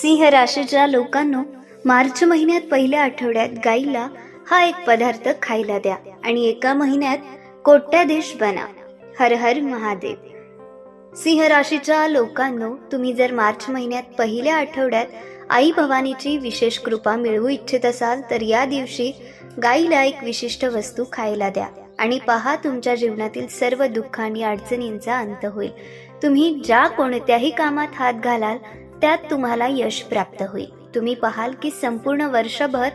सिंह राशीच्या लोकांनो मार्च महिन्यात पहिल्या आठवड्यात गाईला हा एक पदार्थ खायला द्या आणि एका महिन्यात कोट्याधीश बना. हर हर महादेव. सिंह राशीच्या लोकांनो तुम्ही जर मार्च महिन्यात पहिल्या आठवड्यात आई भवानीची विशेष कृपा मिळवू इच्छित असाल तर या दिवशी गाईला एक विशिष्ट वस्तू खायला द्या आणि पहा तुमच्या जीवनातील सर्व दुःख आणि अडचणींचा अंत होईल. तुम्ही ज्या कोणत्याही कामात हात घालाल त्यात तुम्हाला यश प्राप्त होईल. तुम्ही पाहाल की संपूर्ण वर्षभर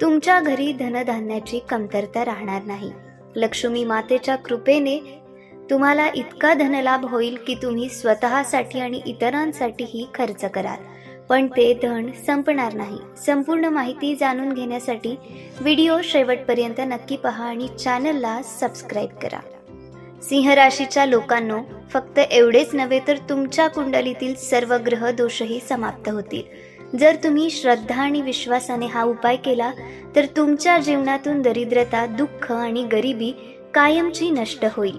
तुमच्या घरी धनधान्याची कमतरता राहणार नाही. लक्ष्मी मातेच्या कृपेने तुम्हाला इतका धनलाभ होईल की तुम्ही स्वतःसाठी आणि इतरांसाठीही खर्च कराल. पण ते धन संपणार नाही. संपूर्ण माहिती जाणून घेण्यासाठी व्हिडिओ शेवटपर्यंत नक्की पहा आणि चॅनलला सबस्क्राईब करा. सिंह राशीच्या लोकांनो फक्त एवढेच नव्हे तर तुमच्या कुंडलीतील सर्व ग्रह दोषही समाप्त होतील. जर तुम्ही श्रद्धा आणि विश्वासाने हा उपाय केला तर तुमच्या जीवनातून दरिद्रता दुःख आणि गरिबी कायमची नष्ट होईल.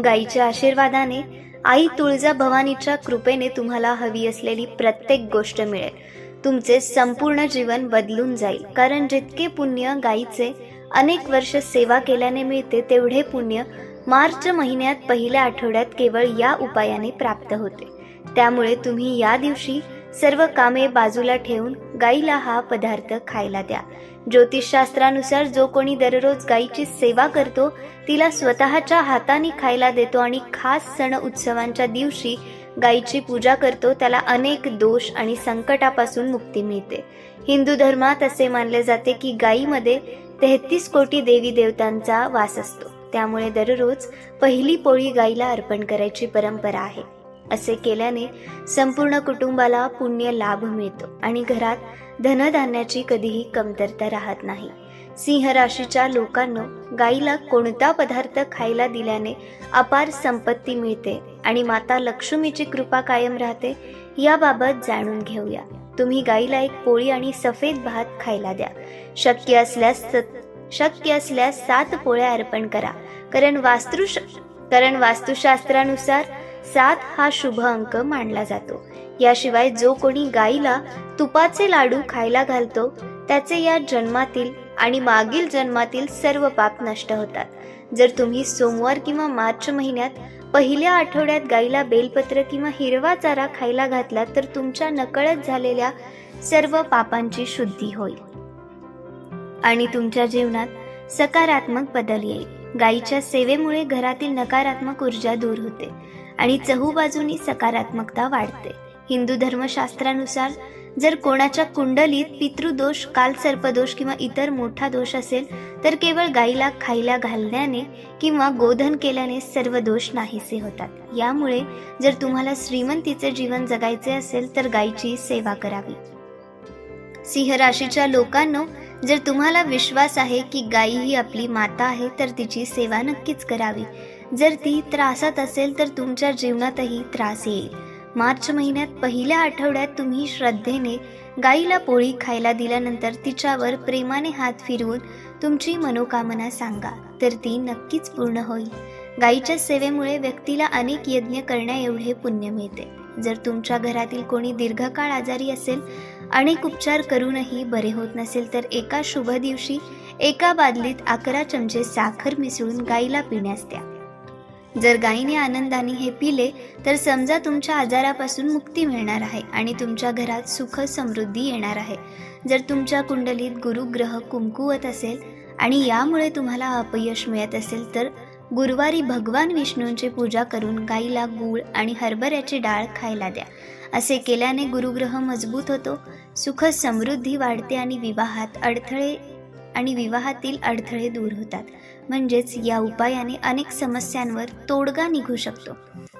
गाईच्या आशीर्वादाने आई तुळजा भवानीच्या कृपेने तुम्हाला हवी असलेली प्रत्येक गोष्ट मिळेल. तुमचे संपूर्ण जीवन बदलून जाईल कारण जितके पुण्य गाईचे अनेक वर्ष सेवा केल्याने मिळते तेवढे पुण्य मार्च महिन्यात पहिल्या आठवड्यात केवळ या उपायाने प्राप्त होते. त्यामुळे तुम्ही या दिवशी सर्व कामे बाजूला ठेवून गाईला हा पदार्थ खायला द्या. ज्योतिषशास्त्रानुसार जो कोणी दररोज गाईची सेवा करतो तिला स्वतःच्या हाताने खायला देतो आणि खास सण उत्सवांच्या दिवशी गाईची पूजा करतो त्याला अनेक दोष आणि संकटापासून मुक्ती मिळते. हिंदू धर्मात असे मानले जाते की गाईमध्ये तेहतीस कोटी देवी देवतांचा वास असतो. त्यामुळे दररोज पहिली पोळी गाईला अर्पण करायची परंपरा आहे. असे केल्याने संपूर्ण कुटुंबाला पुण्य लाभ मिळतो आणि घरात धनधान्याची कधीही कमतरता राहत नाही. सिंह राशीच्या लोकांना गाईला कोणता पदार्थ खायला दिल्याने अपार संपत्ती मिळते आणि माता लक्ष्मीची कृपा कायम राहते याबाबत जाणून घेऊया. तुम्ही गाईला एक पोळी आणि सफेद भात खायला द्या. शक्य असल्यास शक्य असल्यास सात पोळ्या अर्पण करा. कारण वास्तु कारण वास्तुशास्त्रानुसार सात हा शुभ अंक मानला जातो. याशिवाय जो कोणी गाईला तुपाचे लाडू खायला घालतो त्याचे या जन्मातील आणि मागील जन्मातील सर्व पाप नष्ट होतात. जर तुम्ही सोमवार किंवा मार्च महिन्यात पहिल्या आठवड्यात गाईला बेलपत्र किंवा हिरवा चारा खायला घातला तर तुमच्या नकळत झालेल्या सर्व पापांची शुद्धी होईल. आणि तुमच्या जीवनात सकारात्मक बदल येईल. गाईच्या सेवेमुळे घरातील नकारात्मक ऊर्जा दूर होते आणि चहूबाजूनी सकारात्मकता वाढते. हिंदू धर्मशास्त्रानुसार जर कोणाच्या कुंडलीत पितृदोष कालसर्पदोष किंवा इतर मोठा दोष असेल तर केवळ गाईला खायला घालण्याने किंवा गोधन केल्याने सर्व दोष नाहीसे होतात. यामुळे जर तुम्हाला श्रीमंतीचे जीवन जगायचे असेल तर गायीची सेवा करावी. सिंह राशीच्या लोकांनो जर तुम्हाला विश्वास आहे की गायी ही आपली माता आहे तर तिची सेवा नक्कीच करावी. जर ती त्रासात असेल तर तुमच्या जीवनातही त्रास येईल. मार्च महिन्यात पहिल्या आठवड्यात तुम्ही श्रद्धेने गाईला पोळी खायला दिल्यानंतर तिच्यावर प्रेमाने हात फिरवून तुमची मनोकामना सांगा तर ती नक्कीच पूर्ण होईल. गाईच्या सेवेमुळे व्यक्तीला अनेक यज्ञ करण्या एवढे पुण्य मिळते. जर तुमच्या घरातील कोणी दीर्घकाळ आजारी असेल अनेक उपचार करूनही बरे होत नसेल तर एका शुभ दिवशी एका बादलीत अकरा चमचे साखर मिसळून गाईला पिण्यास द्या. जर गायीने आनंदाने हे पिले तर समजा तुमच्या आजारापासून मुक्ती मिळणार आहे आणि तुमच्या घरात सुख समृद्धी येणार आहे. जर तुमच्या कुंडलीत गुरुग्रह कुंकुवत असेल आणि यामुळे तुम्हाला अपयश मिळत असेल तर गुरुवारी भगवान विष्णूंची पूजा करून गाईला गूळ आणि हरभऱ्याची डाळ खायला द्या. असे केल्याने गुरुग्रह मजबूत होतो सुख समृद्धी वाढते आणि विवाहात अडथळे आणि विवाहातील अडथळे दूर होतात. म्हणजेच या उपायाने अनेक समस्यांवर तोडगा निघू शकतो.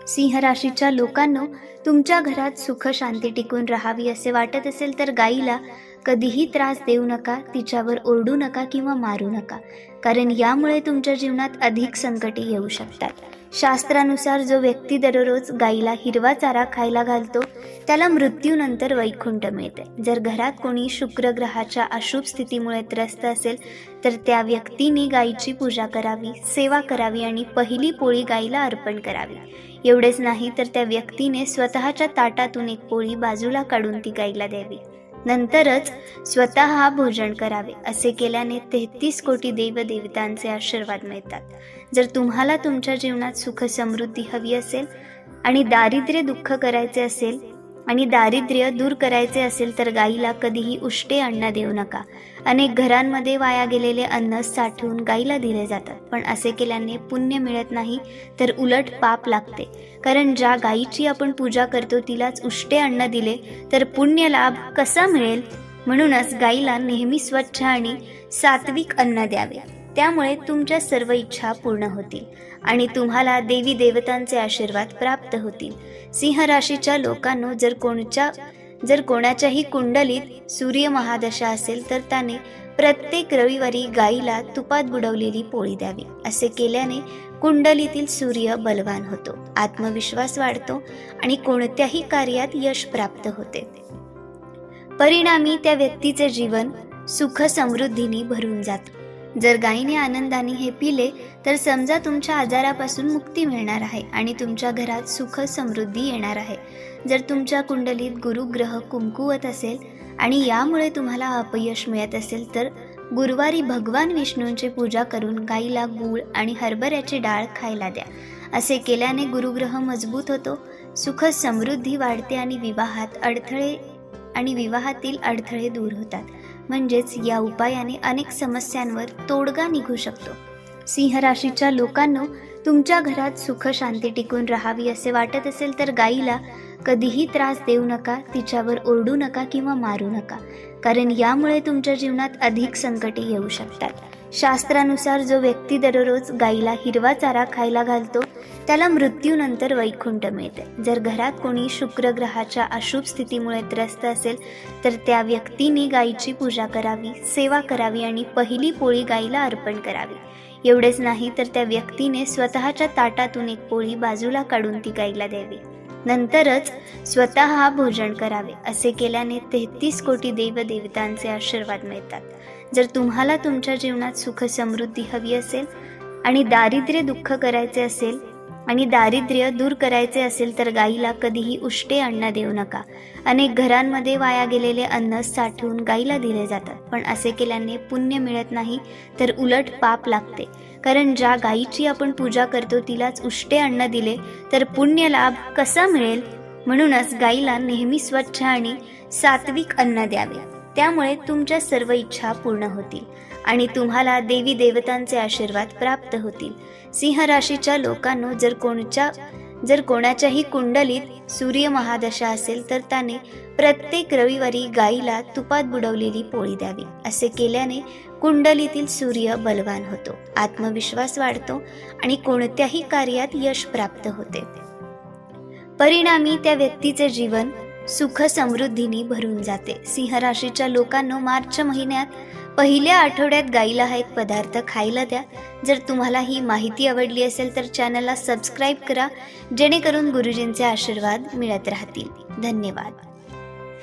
सिंह राशीच्या लोकांनो तुमच्या घरात सुख शांती टिकून राहावी असे वाटत असेल तर गाईला कधीही त्रास देऊ नका तिच्यावर ओरडू नका किंवा मारू नका. कारण यामुळे तुमच्या जीवनात अधिक संकटे येऊ शकतात. शास्त्रानुसार जो व्यक्ती दररोज गाईला हिरवा चारा खायला घालतो त्याला मृत्यूनंतर वैकुंठ मिळते. जर घरात कोणी शुक्र ग्रहाच्या अशुभ स्थितीमुळे त्रस्त असेल तर त्या व्यक्तीने गायीची पूजा करावी सेवा करावी आणि पहिली पोळी गाईला अर्पण करावी. एवढेच नाही तर त्या व्यक्तीने स्वतःच्या ताटातून एक पोळी बाजूला काढून ती गाईला द्यावी. नंतरच स्वतः भोजन करावे असे केल्याने तेहतीस कोटी देवदेवतांचे आशीर्वाद मिळतात. जर तुम्हाला तुमच्या जीवनात सुख समृद्धी हवी असेल आणि दारिद्र्य दुःख करायचे असेल आणि दारिद्र्य दूर करायचे असेल तर गाईला कधीही उष्टे अन्न देऊ नका. अनेक घरांमध्ये वाया गेलेले अन्न साठवून गाईला दिले जातात. पण असे केल्याने पुण्य मिळत नाही तर उलट पाप लागते. कारण ज्या गायीची आपण पूजा करतो तिलाच उष्टे अन्न दिले तर पुण्य लाभ कसा मिळेल? म्हणूनच गाईला नेहमी स्वच्छ आणि सात्विक अन्न द्यावे. त्यामुळे तुमच्या सर्व इच्छा पूर्ण होतील आणि तुम्हाला देवी देवतांचे आशीर्वाद प्राप्त होतील. सिंह राशीच्या लोकांनो जर कोणच्या जर कोणाच्याही कुंडलीत सूर्य महादशा असेल तर त्याने प्रत्येक रविवारी गाईला तुपात बुडवलेली पोळी द्यावी. असे केल्याने कुंडलीतील सूर्य बलवान होतो आत्मविश्वास वाढतो आणि कोणत्याही कार्यात यश प्राप्त होते. परिणामी त्या व्यक्तीचे जीवन सुख समृद्धीने भरून जाते. जर गायीने आनंदाने हे पिले तर समजा तुमच्या आजारापासून मुक्ती मिळणार आहे आणि तुमच्या घरात सुख समृद्धी येणार आहे. जर तुमच्या कुंडलीत गुरुग्रह कुंकुवत असेल आणि यामुळे तुम्हाला अपयश मिळत असेल तर गुरुवारी भगवान विष्णूंची पूजा करून गाईला गूळ आणि हरभऱ्याची डाळ खायला द्या. असे केल्याने गुरुग्रह मजबूत होतो सुख समृद्धी वाढते आणि विवाहात अडथळे आणि विवाहातील अडथळे दूर होतात. म्हणजेच या उपायाने अनेक समस्यांवर तोडगा निघू शकतो. सिंह राशीच्या लोकांनो तुमच्या घरात सुख शांती टिकून राहावी असे वाटत असेल तर गाईला कधीही त्रास देऊ नका तिच्यावर ओरडू नका किंवा मारू नका. कारण यामुळे तुमच्या जीवनात अधिक संकटे येऊ शकतात. शास्त्रानुसार जो व्यक्ती दररोज गाईला हिरवा चारा खायला घालतो त्याला मृत्यूनंतर वैकुंठ मिळते. जर घरात कोणी शुक्र ग्रहाच्या अशुभ स्थितीमुळे त्रस्त असेल तर त्या व्यक्तीने गायीची पूजा करावी सेवा करावी आणि पहिली पोळी गायीला अर्पण करावी. एवढेच नाही तर त्या व्यक्तीने स्वतःच्या ताटातून एक पोळी बाजूला काढून ती गायीला द्यावी. नंतरच स्वतः भोजन करावे. असे केल्याने तेहतीस कोटी देवदेवतांचे आशीर्वाद मिळतात. जर तुम्हाला तुमच्या जीवनात सुख समृद्धी हवी असेल आणि दारिद्र्य दुःख करायचे असेल आणि दारिद्र्य दूर करायचे असेल तर गाईला कधीही उष्टे अन्न देऊ नका. अनेक घरांमध्ये वाया गेलेले अन्न साठवून गाईला दिले जातात. पण असे केल्याने पुण्य मिळत नाही तर उलट पाप लागते. कारण ज्या गायीची आपण पूजा करतो तिलाच उष्टे अन्न दिले तर पुण्य लाभ कसा मिळेल? म्हणूनच गाईला नेहमी स्वच्छ आणि सात्विक अन्न द्यावे. त्यामुळे तुमच्या सर्व इच्छा पूर्ण होतील. आणि तुम्हाला देवी देवतांचे आशीर्वाद प्राप्त होतील. सिंह राशीच्या लोकांनो जर कोणच्या जर कोणाच्याही कुंडलीत सूर्य महादशा असेल तर त्याने प्रत्येक रविवारी गाईला तुपात बुडवलेली पोळी द्यावी. असे केल्याने कुंडलीतील सूर्य बलवान होतो आत्मविश्वास वाढतो आणि कोणत्याही कार्यात यश प्राप्त होते. परिणामी त्या व्यक्तीचे जीवन सुख समृद्धीने भरून जाते. सिंह राशीच्या लोकांनो मार्च महिन्यात पहिल्या आठवड्यात गाईला हा एक पदार्थ खायला द्या. जर तुम्हाला ही माहिती आवडली असेल तर चॅनलला सबस्क्राईब करा जेणेकरून गुरुजींचे आशीर्वाद मिळत राहतील. धन्यवाद.